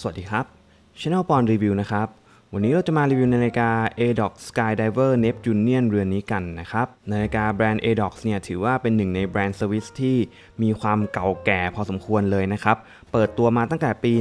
สวัสดีครับ Channel ปอนรีวิวนะครับ วันนี้เราจะมารีวิวนาฬิกา ADOX Skydiver Neptunian เรือนนี้กันนะครับ นาฬิกาแบรนด์ ADOX เนี่ยถือว่าเป็นหนึ่งในแบรนด์สวิสที่มีความเก่าแก่พอสมควรเลยนะครับ เปิดตัวมาตั้งแต่ปี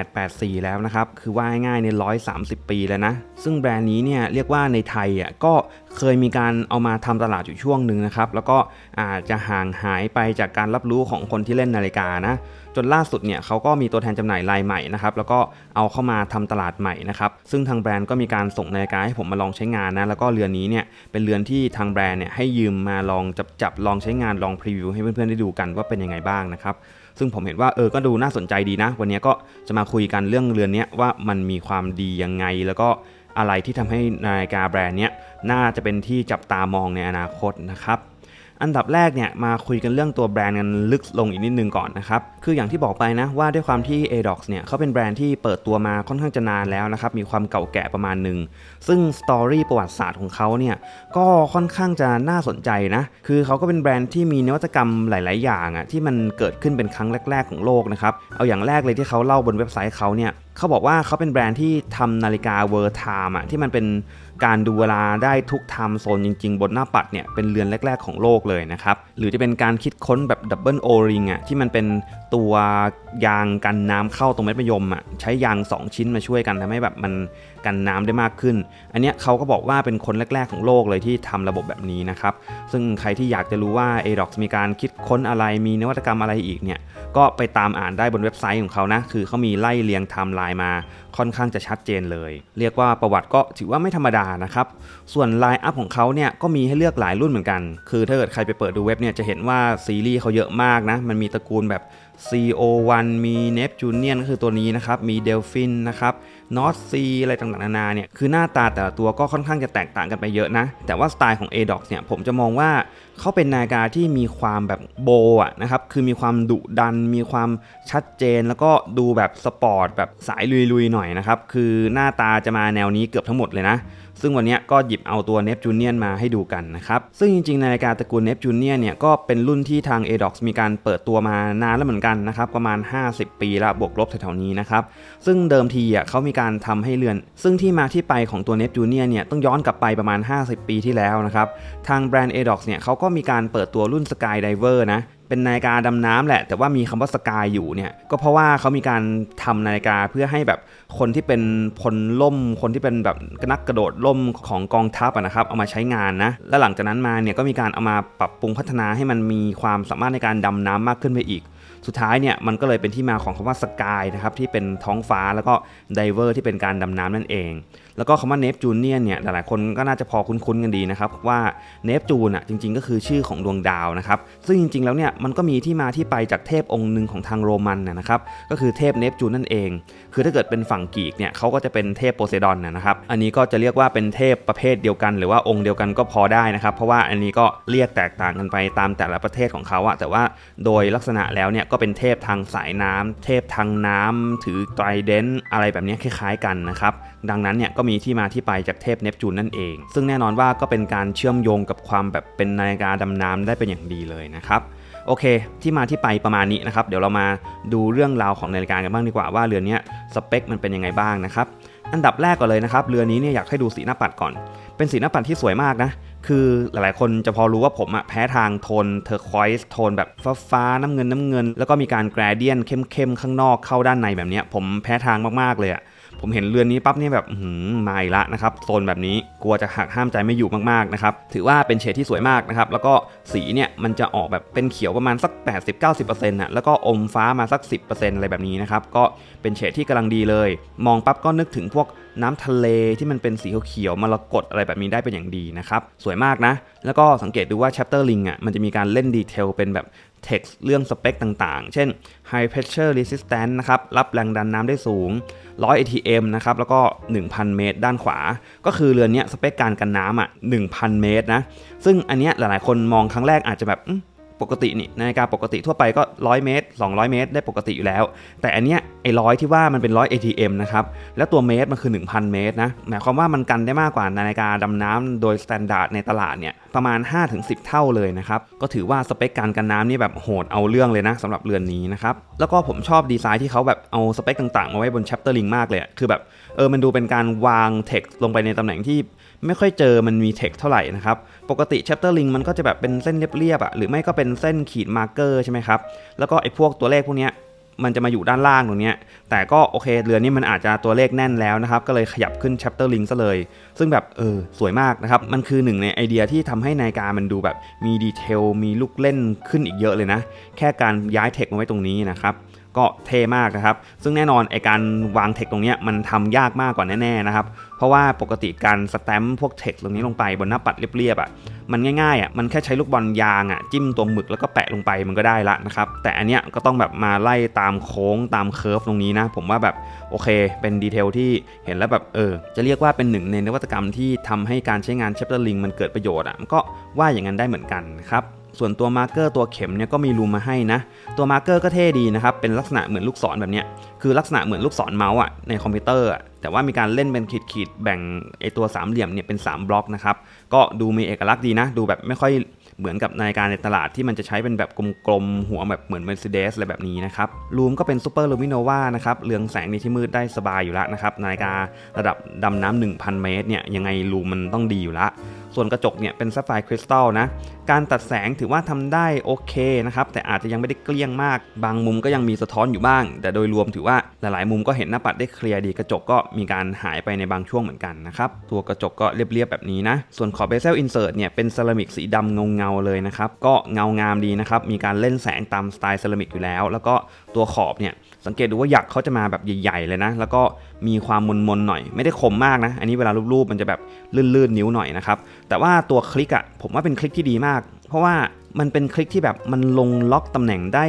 1884 แล้วนะครับ คือว่าง่ายๆใน 130 ปีแล้วนะ ซึ่งแบรนด์นี้เนี่ยเรียกว่าในไทยอะก็เคยมีการเอามาทำตลาดอยู่ช่วงหนึ่งนะครับ แล้วก็อาจจะห่างหายไปจากการรับรู้ของคนที่เล่นนาฬิกานะ จนล่าสุดเนี่ยเขาก็มีตัวแทนจำหน่ายรายใหม่นะครับ แล้วก็เอาเข้ามาทำตลาดใหม่นะครับ ซึ่งทางแบรนด์ก็มีการส่งนาฬิกาให้ผมมาลองใช้งานนะ แล้วก็เรือนนี้เนี่ยเป็นเรือนที่ทางแบรนด์เนี่ยให้ยืมมาลองจับจับลองใช้งานลองพรีวิวให้เพื่อนๆได้ดูกันว่าเป็นยังไงบ้างนะครับ ซึ่งผมเห็นว่าเออก็ดูน่าสนใจดีนะ วันนี้ก็จะมาคุยกันเรื่องเรือนนี้ว่ามันมีความดียังไง แล้วก็อะไรที่ทำให้นาฬิกาแบรนด์เนี้ยน่าจะเป็นที่จับตามองในอนาคตนะครับ อันดับแรกเนี่ยมาคุยกันเรื่องตัวแบรนด์กันลึกลงอีกนิดนึงก่อนนะครับ คืออย่างที่บอกไปนะว่าด้วยความที่ ADOX เนี่ยเขาเป็นแบรนด์ที่เปิดตัวมาค่อนข้างจะนานแล้วนะครับ มีความเก่าแก่ประมาณหนึ่ง ซึ่งสตอรี่ประวัติศาสตร์ของเขาเนี่ยก็ค่อนข้างจะน่าสนใจนะ คือเขาก็เป็นแบรนด์ที่มีนวัตกรรมหลาย ๆ อย่างอะ่ะที่มันเกิดขึ้นเป็นครั้งแรก ๆ ของโลกนะครับ เอาอย่างแรกเลยที่เขาเล่าบนเว็บไซต์เขาเนี่ยเขาบอกว่าเขาเป็นแบรนด์ที่ทำนาฬิกา World Time อะที่มันเป็น การดูเวลาได้ทุกไทม์โซนจริง ๆ บนหน้าปัดเนี่ยเป็นเรือนแรก ๆ ของโลกเลยนะครับ หรือจะเป็นการคิดค้นแบบดับเบิลโอริงอะที่มันเป็นตัวยางกันน้ำเข้าตรงเม็ดมะยมอะใช้ยาง 2 ชิ้นมาช่วยกันทำให้แบบมัน กันน้ำได้มากขึ้น อันนี้เขาก็บอกว่าเป็นคนแรก ๆ ของโลกเลยที่ทำระบบแบบนี้นะครับ ซึ่งใครที่อยากจะรู้ว่า ADOX มีการคิดค้นอะไรมีนวัตกรรมอะไรอีกเนี่ยก็ไปตามอ่านได้บนเว็บไซต์ของเขานะ คือเขามีไล่เรียงไทม์ไลน์มาค่อนข้างจะชัดเจนเลย เรียกว่าประวัติก็ถือว่าไม่ธรรมดานะครับ ส่วนไลน์อัพของเขาเนี่ยก็มีให้เลือกหลายรุ่นเหมือนกัน คือถ้าเกิดใครไปเปิดดูเว็บเนี่ยจะเห็นว่าซีรีส์เขาเยอะมากนะ มันมีตระกูลแบบ CO1 มี Neptunian ก็คือตัวนี้นะครับ มี Delphin นะครับ North Sea อะไรต่างๆนานาเนี่ย คือหน้าตาแต่ละตัวก็ค่อนข้างจะแตกต่างกันไปเยอะนะ แต่ว่าสไตล์ของ ADOX เนี่ยผมจะมองว่าเขาเป็นนาฬิกาที่มีความแบบโบอะนะครับ คือมีความดุดัน มีความชัดเจน แล้วก็ดูแบบสปอร์ตแบบสายลุยๆหน่อยนะครับ คือหน้าตาจะมาแนวนี้เกือบทั้งหมดเลยนะ ซึ่งวันนี้ก็หยิบเอาตัว Neptunian มาให้ดูกันนะครับ ซึ่งจริงๆ นาฬิกาตระกูล Neptunian เนี่ยก็เป็นรุ่นที่ทาง ADOX มีการเปิดตัวมานานแล้วเหมือนกันนะครับ ประมาณ 50 ปีละบวกลบแถวๆนี้นะครับ ซึ่งเดิมทีอะเขามีการทำให้เรือน ซึ่งที่มาที่ไปของตัว Neptunian เนี่ยต้องย้อนกลับไปประมาณ 50 ปีที่แล้วนะครับ ทางแบรนด์ ADOX เนี่ยเขาก็มีการเปิดตัวรุ่น Skydiver นะ เป็นนาฬิกาดำน้ำแหละ แต่ว่ามีคำว่าสกายอยู่เนี่ยก็เพราะว่าเขามีการทำนาฬิกาเพื่อให้แบบคนที่เป็นพลล่ม คนที่เป็นแบบนักกระโดดล่มของกองทัพอะนะครับเอามาใช้งานนะและหลังจากนั้นมาเนี่ยก็มีการเอามาปรับปรุงพัฒนาให้มันมีความสามารถในการดำน้ำมากขึ้นไปอีก สุดท้ายเนี่ยมันก็เลยเป็นที่มาของคำว่าสกายนะครับที่เป็นท้องฟ้าแล้วก็ไดเวอร์ที่เป็นการดำน้ำนั่นเอง แล้วก็คำว่าเนปจูเนียนเนี่ยหลายๆคนก็น่าจะพอคุ้นๆกันดีนะครับว่าเนปจูนอะจริง ๆ ก็คือชื่อของดวงดาวนะครับซึ่งจริงๆแล้วเนี่ยมันก็มีที่มาที่ไปจากเทพองค์หนึ่งของทางโรมันนะนะครับก็คือเทพเนปจูนนั่นเอง คือถ้าเกิดเป็นฝั่งกรีกเนี่ยเขาก็จะเป็นเทพโพไซดอนนะครับอันนี้ก็จะเรียกว่าเป็นเทพประเภทเดียวกัน หรือว่าองค์เดียวกันก็พอได้นะครับเพราะว่าอันนี้ก็เรียกแตกต่างกันไปตามแต่ละประเทศของเขาอะแต่ว่าโดยลักษณะแล้วเนี่ยก็เป็นเทพทางสายน้ำเทพทางน้ำถือไตรเดนอะไรแบบนี้คล้ายๆกันนะครับดังนั้นเนี่ยก็มีที่มาที่ไปจากเทพเนปจูนนั่นเอง ซึ่งแน่นอนว่าก็เป็นการเชื่อมโยงกับความแบบเป็นนาฬิกาดำน้ำได้เป็นอย่างดีเลยนะครับโอเค ที่มาที่ไปประมาณนี้นะครับ เดี๋ยวเรามาดูเรื่องราวของนาฬิกากันบ้างดีกว่าว่าเรือนนี้สเปคมันเป็นยังไงบ้างนะครับ อันดับแรกก่อนเลยนะครับ เรือนี้เนี่ยอยากให้ดูสีหน้าปัดก่อน เป็นสีหน้าปัดที่สวยมากนะ คือหลายๆ คนจะพอรู้ว่าผมอะแพ้ทางโทนเทอร์ควอยส์โทนแบบฟ้าฟ้าน้ำเงินน้ำเงิน แล้วก็มีการแกรเดียนเข้มๆ ข้างนอกเข้าด้านในแบบนี้ผมแพ้ทางมากๆเลยอะ ผมเห็นเรือนนี้ปั๊บเนี่ยแบบมาอีกละนะครับโซนแบบนี้กลัวจะหักห้ามใจไม่อยู่มากๆนะครับถือว่าเป็นเฉดที่สวยมากนะครับแล้วก็สีเนี่ยมันจะออกแบบเป็นเขียวประมาณสัก 80-90%นะแล้วก็อมฟ้ามาสัก 10%อะไรแบบนี้นะครับก็เป็นเฉดที่กำลังดีเลย มองปั๊บก็นึกถึงพวกน้ำทะเลที่มันเป็นสีเขียวมรกตอะไรแบบนี้ได้เป็นอย่างดีนะครับสวยมากนะ แล้วก็สังเกตดูว่า chapter link อะมันจะมีการเล่นดีเทลเป็นแบบ text เรื่องสเปคต่างๆ เช่น high pressure resistant นะครับ รับแรงดันน้ำได้สูง 100 ATM นะครับ แล้วก็ 1,000 เมตร ด้านขวา ก็คือเรือนนี้สเปคการกันน้ำอะ 1,000 เมตรนะ ซึ่งอันเนี้ยหลายๆ คนมองครั้งแรกอาจจะแบบ ปกตินี่นาฬิกาปกติทั่วไปก็ 100 เมตร 200 เมตร ได้ปกติอยู่แล้ว แต่อันเนี้ยไอ้ร้อยที่ว่ามันเป็นร้อย ATM นะครับแล้วตัวเมตรมันคือ 1,000 เมตรนะหมายความว่ามันกันได้มากกว่านาฬิกาดำน้ำโดยสแตนดาร์ดในตลาดเนี่ยประมาณ 5-10 เท่าเลยนะครับก็ถือว่าสเปคการกันน้ำนี่แบบโหดเอาเรื่องเลยนะสำหรับเรือนนี้นะครับแล้วก็ผมชอบดีไซน์ที่เขาแบบเอาสเปคต่างๆมาไว้บน chapter link มากเลยคือแบบเออมันดูเป็นการวาง text ลงไปในตำแหน่งที่ ไม่ค่อยเจอมันมี text เท่าไหร่นะครับ ปกติ chapter link มันก็จะแบบเป็นเส้นเรียบๆอะหรือไม่ก็เป็นเส้นขีดมาร์เกอร์ใช่ไหมครับ แล้วก็ไอ้พวกตัวเลขพวกเนี้ยมันจะมาอยู่ด้านล่างตรงนี้แต่ก็โอเคเรือนนี้มันอาจจะตัวเลขแน่นแล้วนะครับ ก็เลยขยับขึ้น chapter link ซะเลย ซึ่งแบบเออสวยมากนะครับ มันคือหนึ่งในไอเดียที่ทำให้นาฬิการมันดูแบบมีดีเทลมีลูกเล่นขึ้นอีกเยอะเลยนะ แค่การย้ายเทคมาไว้ตรงนี้นะครับ ก็เท่มากนะครับ ซึ่งแน่นอนไอการวางเทคตรงนี้มันทำยากมากกว่าแน่ๆนะครับ เพราะว่าปกติการสแตมป์พวกเทคตรงนี้ลงไปบนหน้าปัดเรียบๆอะ มันง่ายๆอะ มันแค่ใช้ลูกบอลยางอะจิ้มตัวหมึกแล้วก็แปะลงไปมันก็ได้ละนะครับ แต่อันเนี้ยก็ต้องแบบมาไล่ตามโค้งตามเคิร์ฟตรงนี้นะ ผมว่าแบบโอเค เป็นดีเทลที่เห็นแล้วแบบเออ จะเรียกว่าเป็นหนึ่งในนวัตกรรมที่ทำให้การใช้งานเชฟเตอร์ลิงมันเกิดประโยชน์อะมันก็ว่าอย่างนั้นได้เหมือนกันครับ ส่วนตัวมาร์กเกอร์ตัวเข็มเนี่ยก็มีรูมมาให้นะ ตัวมาร์กเกอร์ก็เท่ดีนะครับ เป็นลักษณะเหมือนลูกศรแบบเนี้ย คือลักษณะเหมือนลูกศรเมาส์อะในคอมพิวเตอร์อะ แต่ว่ามีการเล่นเป็นขีดๆแบ่งไอตัวสามเหลี่ยมเนี่ยเป็น 3 บล็อกนะครับ ก็ดูมีเอกลักษณ์ดีนะ ดูแบบไม่ค่อย เหมือนกับนาฬิกาในตลาดที่มันจะใช้เป็นแบบกลมๆ หัวแบบเหมือน Mercedes อะไรแบบนี้นะครับรูมก็เป็น Super Luminova นะครับ เรืองแสงในที่มืดได้สบายอยู่แล้วนะครับ นาฬิการะดับดำน้ำ1,000 เมตรเนี่ย ยังไงรูมมันต้องดีอยู่ละ ส่วนกระจกเนี่ยเป็นซัฟไฟคริสตัลนะ การตัดแสงถือว่าทำได้โอเคนะครับ แต่อาจจะยังไม่ได้เกลี้ยงมาก บางมุมก็ยังมีสะท้อนอยู่บ้าง แต่โดยรวมถือว่าหลายๆ มุมก็เห็นหน้าปัดได้เคลียร์ดี กระจกก็มีการหายไปในบางช่วงเหมือนกันนะครับ ตัวกระจกก็เรียบๆแบบนี้นะ ส่วนขอบเบเซลอินเสิร์ตเนี่ยเป็นเซรามิกสีดำเงาเลยนะครับ ก็เงางามดีนะครับ มีการเล่นแสงตามสไตล์เซรามิกอยู่แล้ว แล้วก็ตัวขอบเนี่ยสังเกตดูว่าหยักเขาจะมาแบบใหญ่ๆเลยนะ แล้วก็มีความมนๆหน่อย ไม่ได้คมมากนะ อันนี้เวลารูปๆมันจะแบบลื่นๆนิ้วหน่อยนะครับ แต่ว่าตัวคลิกอะ่ะผมว่าเป็นคลิกที่ดีมาก เพราะว่ามันเป็นคลิกที่แบบมันลงล็อกตำแหน่งได้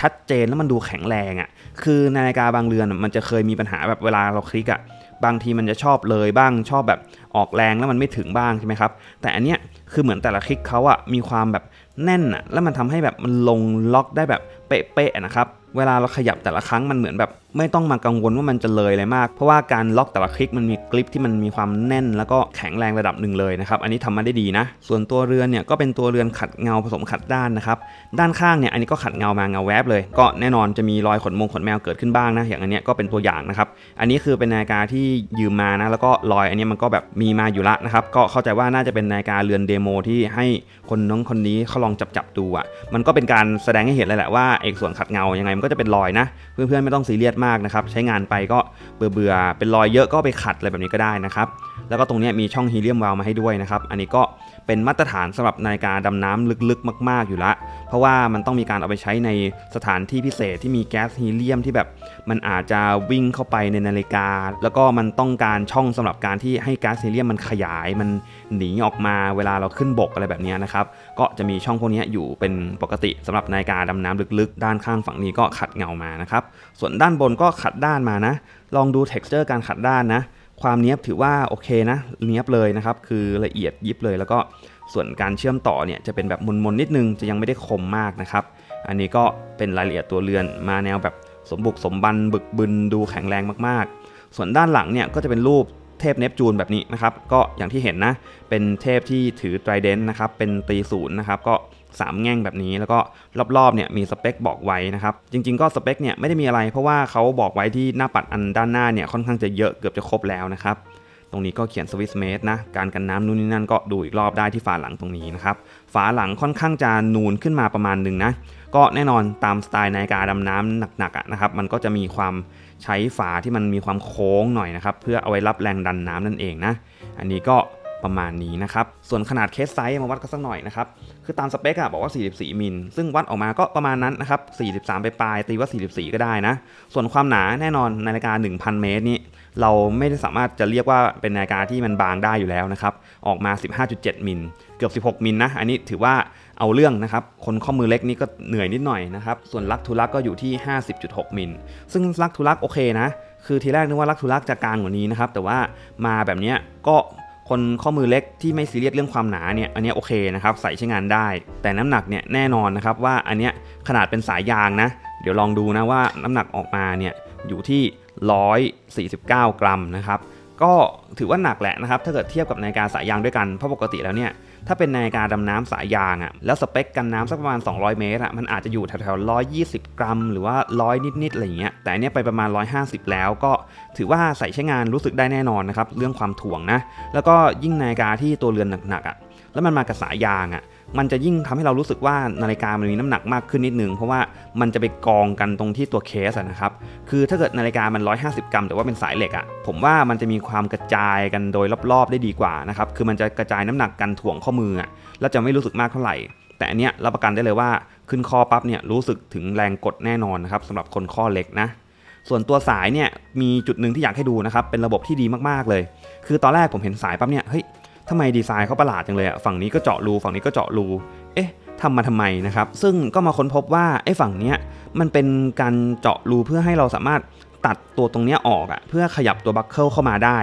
ชัดเจนแล้วมันดูแข็งแรงอะ่ะ คือนาฬิกาบางเรือนมันจะเคยมีปัญหาแบบเวลาเราคลิกอะ่ะบางทีมันจะชอบเลยบ้างชอบแบบออกแรงแล้วมันไม่ถึงบ้างใช่ไหมครับ แต่อันเนี้ย คือเหมือนแต่ละคลิกเขาอะมีความแบบแน่นอะแล้วมันทำให้แบบมันลงล็อกได้แบบเป๊ะๆนะครับ เวลาเราขยับแต่ละครั้งมันเหมือนแบบไม่ต้องมากังวลว่ามันจะเลยอะไรมาก เพราะว่าการล็อกแต่ละคลิกมันมีกริปที่มันมีความแน่น แล้วก็แข็งแรงระดับหนึ่งเลยนะครับอันนี้ทำมาได้ดีนะ ส่วนตัวเรือนเนี่ยก็เป็นตัวเรือนขัดเงาผสมขัดด้านนะครับด้านข้างเนี่ยอันนี้ก็ขัดเงามาเงาแวบเลย ก็แน่นอนจะมีรอยขนมงขนแมวเกิดขึ้นบ้างนะอย่างอันเนี้ยก็เป็นตัวอย่างนะครับอันนี้คือเป็นนาฬิกาที่ยืมมานะแล้วก็รอยอันนี้มันก็แบบมีมาอยู่ละนะครับก็เข้าใจว่าน่าจะเป็นนาฬิกาเรือนเดโมที่ให้คนน้องคนนี้เขาลองจับจับดูอะมันก็เป็นการแสดงให้เห็นเลยแหละว่าเอกส่วนขัดเงายังไงมันก็จะเป็นรอยนะ เพื่อนๆไม่ต้องซีเรียสมากนะครับ ใช้งานไปก็เบื่อๆเป็นรอยเยอะก็ไปขัดอะไรแบบนี้ก็ได้นะครับ แล้วก็ตรงนี้มีช่องฮีเลียมวาลวมาให้ด้วยนะครับ อันนี้ก็เป็นมาตรฐานสำหรับนาฬิกาดำน้ำลึกๆ มาก ๆ อยู่ละ เพราะว่ามันต้องมีการเอาไปใช้ในสถานที่พิเศษที่มีแก๊สฮีเลียมที่แบบ มันอาจจะวิ่งเข้าไปในนาฬิกา แล้วก็มันต้องการช่องสำหรับการที่ให้แก๊สฮีเลียมมันขยาย มันหนีออกมาเวลาเราขึ้นบกอะไรแบบนี้นะครับ ก็จะมีช่องพวกนี้อยู่เป็นปกติสำหรับนาฬิกาดำน้ำลึกๆ ด้านข้างฝั่งนี้ก็ขัดเงามานะครับ ส่วนด้านบนก็ขัดด้านมานะ ลองดู texture การขัดด้านนะ ความเนี้ยบถือว่าโอเคนะเนี้ยบเลยนะครับ คือละเอียดยิบเลย แล้วก็ส่วนการเชื่อมต่อเนี่ยจะเป็นแบบมนๆนิดนึงจะยังไม่ได้คมมากนะครับ อันนี้ก็เป็นรายละเอียดตัวเรือนมาแนวแบบสมบุกสมบันบึกบึนดูแข็งแรงมากๆ ส่วนด้านหลังเนี่ยก็จะเป็นรูปเทพเนปจูนแบบนี้นะครับ ก็อย่างที่เห็นนะ เป็นเทพที่ถือไตรเดนนะครับ เป็นตีศูนย์นะครับ ก็ 3 แง่งแบบนี้ แล้วก็รอบๆเนี่ยมีสเปคบอกไว้นะครับ จริงๆก็สเปคเนี่ยไม่ได้มีอะไร เพราะว่าเขาบอกไว้ที่หน้าปัดอันด้านหน้าเนี่ยค่อนข้างจะเยอะเกือบจะครบแล้วนะครับตรงนี้ก็เขียนสวิสเมดนะ การกันน้ำนู่นนี่นั่นก็ดูอีกรอบได้ที่ฝาหลังตรงนี้นะครับ ฝาหลังค่อนข้างจะนูนขึ้นมาประมาณหนึ่งนะ ก็แน่นอนตามสไตล์นาฬิกาดำน้ำหนักๆนะครับ มันก็จะมีความใช้ฝาที่มันมีความโค้งหน่อยนะครับ เพื่อเอาไว้รับแรงดันน้ำนั่นเองนะ อันนี้ก็ ประมาณนี้นะครับ ส่วนขนาดเคสไซส์มาวัดกันสักหน่อยนะครับ คือตามสเปคอะบอกว่า 44 มิล ซึ่งวัดออกมาก็ประมาณนั้นนะครับ 43 ไปปลายตีว่า 44 ก็ได้นะ ส่วนความหนาแน่นอนนาฬิกา 1,000 เมตรนี่เราไม่ได้สามารถจะเรียกว่าเป็นนาฬิกาที่มันบางได้อยู่แล้วนะครับ ออกมา 15.7 มิล เกือบ 16 มิลนะ อันนี้ถือว่าเอาเรื่องนะครับ คนข้อมือเล็กนี่ก็เหนื่อยนิดหน่อยนะครับ ส่วนลักทูลักก็อยู่ที่ 50.6 มิล ซึ่งลักทูลักโอเคนะ คือทีแรกนึกว่าลักทูลักจะกลางกว่านี้นะครับ แต่ว่ามาแบบนี้ก็ คนข้อมือเล็กที่ไม่ซีเรียสเรื่องความหนาเนี่ยอันนี้โอเคนะครับใส่ใช้งานได้ แต่น้ำหนักเนี่ยแน่นอนนะครับว่าอันเนี้ยขนาดเป็นสายยางนะ เดี๋ยวลองดูนะว่าน้ำหนักออกมาเนี่ยอยู่ที่ 149 กรัมนะครับ ก็ถือว่าหนักแหละนะครับ ถ้าเกิดเทียบกับนาฬิกาสายยางด้วยกัน เพราะปกติแล้วเนี่ย ถ้าเป็นนาฬิกาดำน้ำสายยางอะ่ะ แล้วสเปคกันน้ำสักประมาณ 200 เมตรอะ่ะ มันอาจจะอยู่แถวๆ 120 กรัม หรือว่า 100 นิดๆ อะไรอย่างเงี้ย แต่อันเนี้ยไปประมาณ 150 แล้ว ก็ถือว่าใส่ใช้งานรู้สึกได้แน่นอนนะครับ เรื่องความถ่วงนะ แล้วก็ยิ่งนาฬิกาที่ตัวเรือนหนักๆอะ แล้วมันมากับสายยางอะ มันจะยิ่งทำให้เรารู้สึกว่านาฬิกามันมีน้ำหนักมากขึ้นนิดนึง เพราะว่ามันจะไปกองกันตรงที่ตัวเคสนะครับ คือถ้าเกิดนาฬิกามัน 150 กรัม แต่ว่าเป็นสายเหล็กอะผมว่ามันจะมีความกระจายกันโดยรอบๆได้ดีกว่านะครับ คือมันจะกระจายน้ำหนักกันถ่วงข้อมืออะแล้วจะไม่รู้สึกมากเท่าไหร่ แต่อันเนี้ยรับประกันได้เลยว่าขึ้นคอปั๊บเนี่ยรู้สึกถึงแรงกดแน่นอนนะครับสำหรับคนข้อเล็กนะส่วนตัวสายเนี่ยมีจุดหนึ่งที่อยากให้ดูนะครับเป็นระบบที่ดีมากๆเลย คือตอนแรกผมเห็นสายปั๊บเนี่ยเฮ้ย ทำไมดีไซน์เขาประหลาดจังเลยอะฝั่งนี้ก็เจาะรูฝั่งนี้ก็เจาะรู เอ๊ะทำมาทำไมนะครับ ซึ่งก็มาค้นพบว่าไอ้ฝั่งเนี้ยมันเป็นการเจาะรูเพื่อให้เราสามารถ ตัดตัวตรงนี้ออกอะเพื่อขยับตัวบัคเกิลเข้ามาได้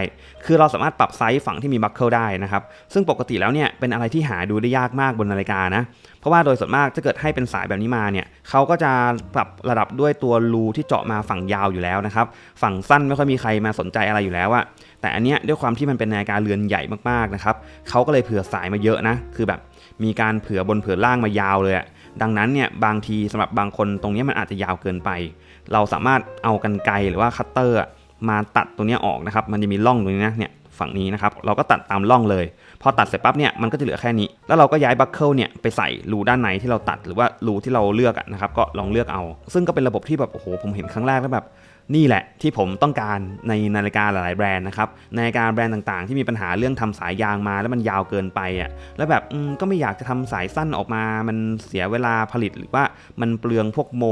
คือเราสามารถปรับไซส์ฝั่งที่มีบัคเกิลได้นะครับ ซึ่งปกติแล้วเนี่ยเป็นอะไรที่หาดูได้ยากมากบนนาฬิกานะ เพราะว่าโดยส่วนมากถ้าเกิดให้เป็นสายแบบนี้มาเนี่ยเขาก็จะปรับระดับด้วยตัวรูที่เจาะมาฝั่งยาวอยู่แล้วนะครับ ฝั่งสั้นไม่ค่อยมีใครมาสนใจอะไรอยู่แล้วอะแต่อันเนี้ยด้วยความที่มันเป็นนาฬิกาเรือนใหญ่มากๆนะครับเขาก็เลยเผื่อสายมาเยอะนะ คือแบบมีการเผื่อบนเผื่อล่างมายาวเลยอะดังนั้นเนี่ยบางทีสำหรับบางคนตรงนี้มันอาจจะยาวเกินไป เราสามารถเอากันไกหรือว่าคัตเตอร์มาตัดตัวนี้ออกนะครับ มันจะมีร่องตรงนี้นะเนี่ยฝั่งนี้นะครับ เราก็ตัดตามร่องเลย พอตัดเสร็จปั๊บเนี่ยมันก็จะเหลือแค่นี้ แล้วเราก็ย้ายบัคเกิลเนี่ยไปใส่รูด้านในที่เราตัดหรือว่ารูที่เราเลือกนะครับก็ลองเลือกเอา ซึ่งก็เป็นระบบที่แบบโอ้โหผมเห็นครั้งแรกแล้วแบบนี่แหละที่ผมต้องการในนาฬิกาหลายๆแบรนด์นะครับนาฬิกาแบรนด์ต่างๆ ที่มีปัญหาเรื่องทำสายยางมาแล้วมันยาวเกินไปอะแล้วแบบก็ไม่อยากจะทำสายสั้นออกมา มันเสียเวลาผลิตหรือว่ามันเปลืองพวกโม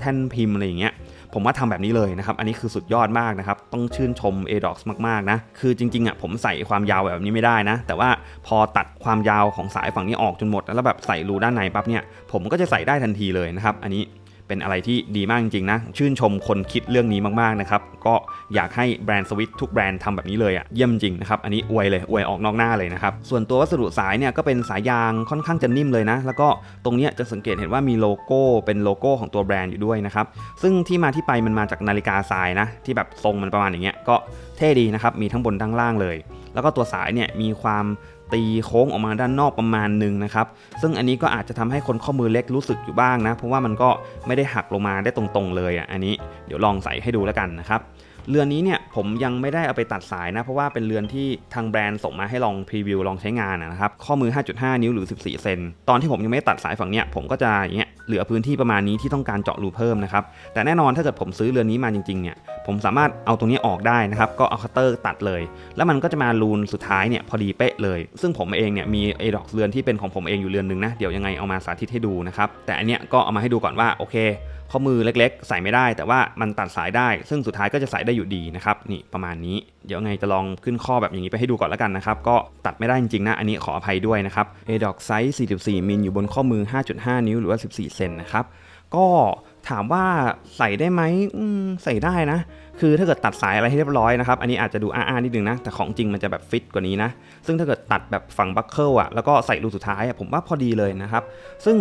แท่นพิมพ์อะไรอย่างเงี้ย ผมว่าทำแบบนี้เลยนะครับ อันนี้คือสุดยอดมากนะครับ ต้องชื่นชม a d o x มากๆนะ คือจริงๆอะผมใส่ความยาวแบบนี้ไม่ได้นะ แต่ว่าพอตัดความยาวของสายฝั่งนี้ออกจนหมด แล้วแบบใส่รูด้านในปั๊บเนี่ย ผมก็จะใส่ได้ทันทีเลยนะครับ อันนี้ เป็นอะไรที่ดีมากจริงๆนะ ชื่นชมคนคิดเรื่องนี้มากๆนะครับ ก็อยากให้แบรนด์สวิตทุกแบรนด์ทำแบบนี้เลยอะ่ะเยี่ยมจริงนะครับ อันนี้อวยเลยอวยออกนอกหน้าเลยนะครับ ส่วนตัววัสดุสายเนี่ยก็เป็นสายยางค่อนข้างจะนิ่มเลยนะ แล้วก็ตรงเนี้ยจะสังเกตเห็นว่ามีโลโก้เป็นโลโก้ของตัวแบรนด์อยู่ด้วยนะครับ ซึ่งที่มาที่ไปมันมาจากนาฬิกาทรายนะ ที่แบบทรงมันประมาณอย่างเงี้ยก็เท่ดีนะครับ มีทั้งบนทั้งล่างเลย แล้วก็ตัวสายเนี่ยมีความ ตีโค้งออกมาด้านนอกประมาณหนึ่งนะครับ ซึ่งอันนี้ก็อาจจะทำให้คนข้อมือเล็กรู้สึกอยู่บ้างนะ เพราะว่ามันก็ไม่ได้หักลงมาได้ตรงๆเลยอะอันนี้เดี๋ยวลองใส่ให้ดูแล้วกันนะครับเรือนนี้เนี่ยผมยังไม่ได้เอาไปตัดสายนะ เพราะว่าเป็นเรือนที่ทางแบรนด์ส่งมาให้ลองพรีวิวลองใช้งานนะครับ ข้อมือ 5.5 นิ้วหรือ 14 เซนตอนที่ผมยังไม่ได้ตัดสายฝั่งเนี้ยผมก็จะอย่างเงี้ยเหลือพื้นที่ประมาณนี้ที่ต้องการเจาะรูเพิ่มนะครับแต่แน่นอนถ้าเกิดผมซื้อเรือนนี้มาจริงๆเนี่ยผมสามารถเอาตรงนี้ออกได้นะครับก็เอาคัตเตอร์ตัดเลย แล้วมันก็จะมารูนสุดท้ายเนี่ยพอดีเป๊ะเลย ซึ่งผมเองเนี่ยมีเอดอกเรือนที่เป็นของผมเองอยู่เรือนหนึ่งนะเดี๋ยวยังไงเอามาสาธิตให้ดูนะครับแต่อันเนี้ยก็เอามาให้ดูก่อนว่าโอเคข้อมือเล็กๆ ใส่ไม่ได้ แต่ว่ามันตัดสายได้ ซึ่งสุดท้ายก็จะใส่ได้อยู่ดีนะครับนี่ประมาณนี้เดี๋ยวไงจะลองขึ้นข้อแบบอย่างนี้ไปให้ดูก่อนแล้วกันนะครับก็ตัดไม่ได้จริงๆนะอันนี้ขออภัยด้วยนะครับ a d o c size 44มิลอยู่บนข้อมือ 5.5 นิ้วหรือว่า 14เซนนะครับ ก็ถามว่าใส่ได้ไหมมใส่ได้นะ คือถ้าเกิดตัดสายอะไรให้เรียบร้อยนะครับ อันนี้อาจจะดูอ้าๆนิดนึงนะ แต่ของจริงมันจะแบบฟิตกว่านี้นะ ซึ่งถ้าเกิดตัดแบบฝั่งบัคเกิลอะแล้วก็ใส่รูสุดท้ายอะผมว่าพอดีเลยนะครับ ซึ่ง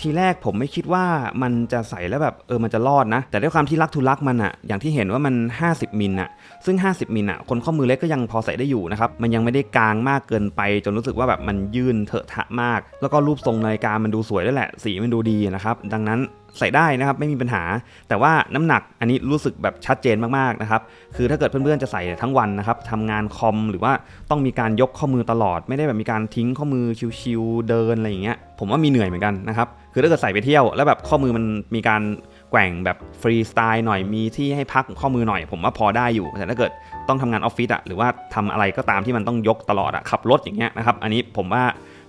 ทีแรกผมไม่คิดว่ามันจะใส่แล้วแบบเออมันจะรอดนะ แต่ด้วยความที่รักทุลักมันอะอย่างที่เห็นว่ามัน 50 มิลอะซึ่ง 50 มิลอะคนข้อมือเล็กก็ยังพอใส่ได้อยู่นะครับ มันยังไม่ได้กลางมากเกินไป จนรู้สึกว่าแบบมันยื่นเถอะทะมาก แล้วก็รูปทรงนาฬิกามันดูสวยด้วยแหละ สีมันดูดีนะครับ ดังนั้น ใส่ได้นะครับไม่มีปัญหา แต่ว่าน้ำหนักอันนี้รู้สึกแบบชัดเจนมากๆนะครับคือถ้าเกิดเพื่อนๆจะใส่ทั้งวันนะครับทำงานคอมหรือว่าต้องมีการยกข้อมือตลอด ไม่ได้แบบมีการทิ้งข้อมือชิวๆเดินอะไรอย่างเงี้ยผมว่ามีเหนื่อยเหมือนกันนะครับคือถ้าเกิดใส่ไปเที่ยวแล้วแบบข้อมือมันมีการแกว่งแบบฟรีสไตล์หน่อยมีที่ให้พักข้อมือหน่อย ผมว่าพอได้อยู่ แต่ถ้าเกิดต้องทำงานออฟฟิศอะหรือว่าทำอะไรก็ตามที่มันต้องยกตลอดอะขับรถอย่างเงี้ยนะครับอันนี้ผมว่า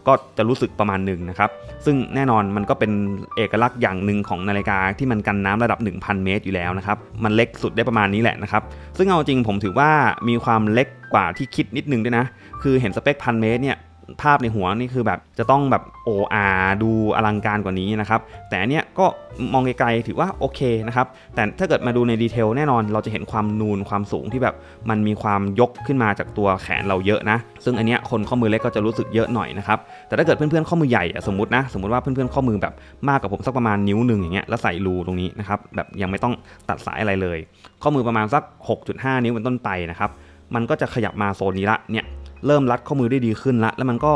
ก็จะรู้สึกประมาณหนึ่งนะครับ ซึ่งแน่นอนมันก็เป็นเอกลักษณ์อย่างหนึ่งของนาฬิกาที่มันกันน้ำระดับ 1,000 เมตรอยู่แล้วนะครับ มันเล็กสุดได้ประมาณนี้แหละนะครับ ซึ่งเอาจริงผมถือว่ามีความเล็กกว่าที่คิดนิดนึงด้วยนะ คือเห็นสเปคพันเมตรเนี่ย ภาพในหัวนี่คือแบบจะต้องแบบโออาดูอลังการกว่านี้นะครับ แต่อันเนี้ยก็มองไกลๆถือว่าโอเคนะครับ แต่ถ้าเกิดมาดูในดีเทลแน่นอนเราจะเห็นความนูนความสูงที่แบบมันมีความยกขึ้นมาจากตัวแขนเราเยอะนะ ซึ่งอันเนี้ยคนข้อมือเล็กก็จะรู้สึกเยอะหน่อยนะครับ แต่ถ้าเกิดเพื่อนๆข้อมือใหญ่สมมตินะ สมมติว่าเพื่อนๆข้อมือแบบมากกว่าผมสักประมาณนิ้วหนึ่งอย่างเงี้ยแล้วใส่รูตรงนี้นะครับแบบยังไม่ต้องตัดสายอะไรเลย ข้อมือประมาณสัก 6.5 นิ้วเป็นต้นไปนะครับมันก็จะขยับมาโซนนี้ละเนี่ย เริ่มรัดข้อมือได้ดีขึ้นละ แล้วมันก็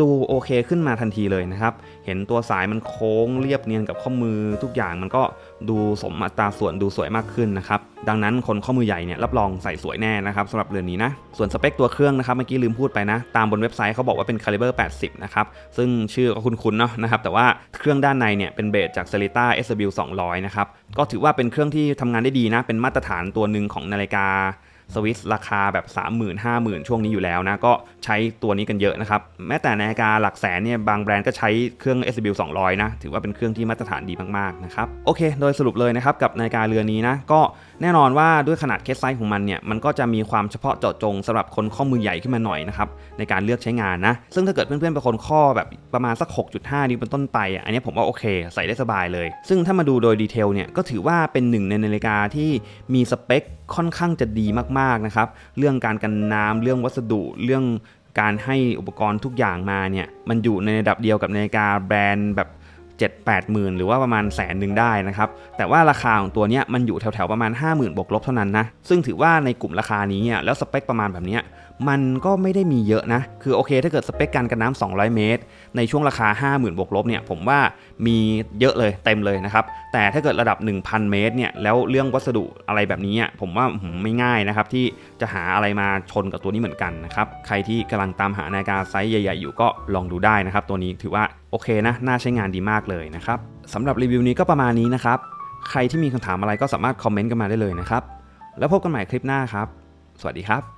ดูโอเคขึ้นมาทันทีเลยนะครับ เห็นตัวสายมันโค้งเรียบเนียนกับข้อมือทุกอย่างมันก็ดูสมอัตราส่วนดูสวยมากขึ้นนะครับ ดังนั้นคนข้อมือใหญ่เนี่ยรับรองใส่สวยแน่นะครับสำหรับเรือนนี้นะ ส่วนสเปคตัวเครื่องนะครับเมื่อกี้ลืมพูดไปนะ ตามบนเว็บไซต์เขาบอกว่าเป็น caliber 80 นะครับ ซึ่งชื่อก็คุ้นๆเนาะนะครับ แต่ว่าเครื่องด้านในเนี่ยเป็นเบสจาก Celita SW 200 นะครับ ก็ถือว่าเป็นเครื่องที่ทำงานได้ดีนะ เป็นมาตรฐานตัวหนึ่งของนาฬิกา สวิสราคาแบบ 30,000 50,000 ช่วงนี้อยู่แล้วนะ ก็ใช้ตัวนี้กันเยอะนะครับ แม้แต่นาฬิกาหลักแสนเนี่ยบางแบรนด์ก็ใช้เครื่อง SW 200 นะ ถือว่าเป็นเครื่องที่มาตรฐานดีมากๆนะครับ โอเค โดยสรุปเลยนะครับกับนาฬิกาเรือนนี้นะก็ แน่นอนว่าด้วยขนาดเคสไซส์ของมันเนี่ยมันก็จะมีความเฉพาะเจาะจงสำหรับคนข้อมือใหญ่ขึ้นมาหน่อยนะครับในการเลือกใช้งานนะ ซึ่งถ้าเกิดเพื่อนๆเป็นคนข้อแบบประมาณสัก 6.5 นิ้วเป็นต้นไปอะอันนี้ผมว่าโอเค ใส่ได้สบายเลย ซึ่งถ้ามาดูโดยดีเทลเนี่ยก็ถือว่าเป็นหนึ่งในนาฬิกาที่มีสเปคค่อนข้างจะดีมากๆนะครับเรื่องการกันน้ำเรื่องวัสดุเรื่องการให้อุปกรณ์ทุกอย่างมาเนี่ยมันอยู่ในระดับเดียวกับนาฬิกาแบรนด์แบบ 7 8หมื่นหรือว่าประมาณแสนหนึ่งได้นะครับ แต่ว่าราคาของตัวเนี้ยมันอยู่แถวๆประมาณ 50,000บวกลบเท่านั้นนะ ซึ่งถือว่าในกลุ่มราคานี้อะแล้วสเปคประมาณแบบเนี้ย มันก็ไม่ได้มีเยอะนะ คือโอเค ถ้าเกิดสเปคการกันน้ำ200 เมตร ในช่วงราคา 50,000บวกลบเนี่ยผมว่ามีเยอะเลยเต็มเลยนะครับ แต่ถ้าเกิดระดับ 1,000 เมตรเนี่ยแล้วเรื่องวัสดุอะไรแบบนี้อะผมว่าไม่ง่ายนะครับ ที่จะหาอะไรมาชนกับตัวนี้เหมือนกันนะครับ ใครที่กำลังตามหานาฬิกาไซส์ใหญ่ ๆ อยู่ก็ลองดูได้นะครับ ตัวนี้ถือว่าโอเคนะน่าใช้งานดีมากเลยนะครับสำหรับรีวิวนี้ก็ประมาณนี้นะครับใครที่มีคำถามอะไรก็สามารถคอมเมนต์กันมาได้เลยนะครับ แล้วพบกันใหม่คลิปหน้าครับ สวัสดีครับ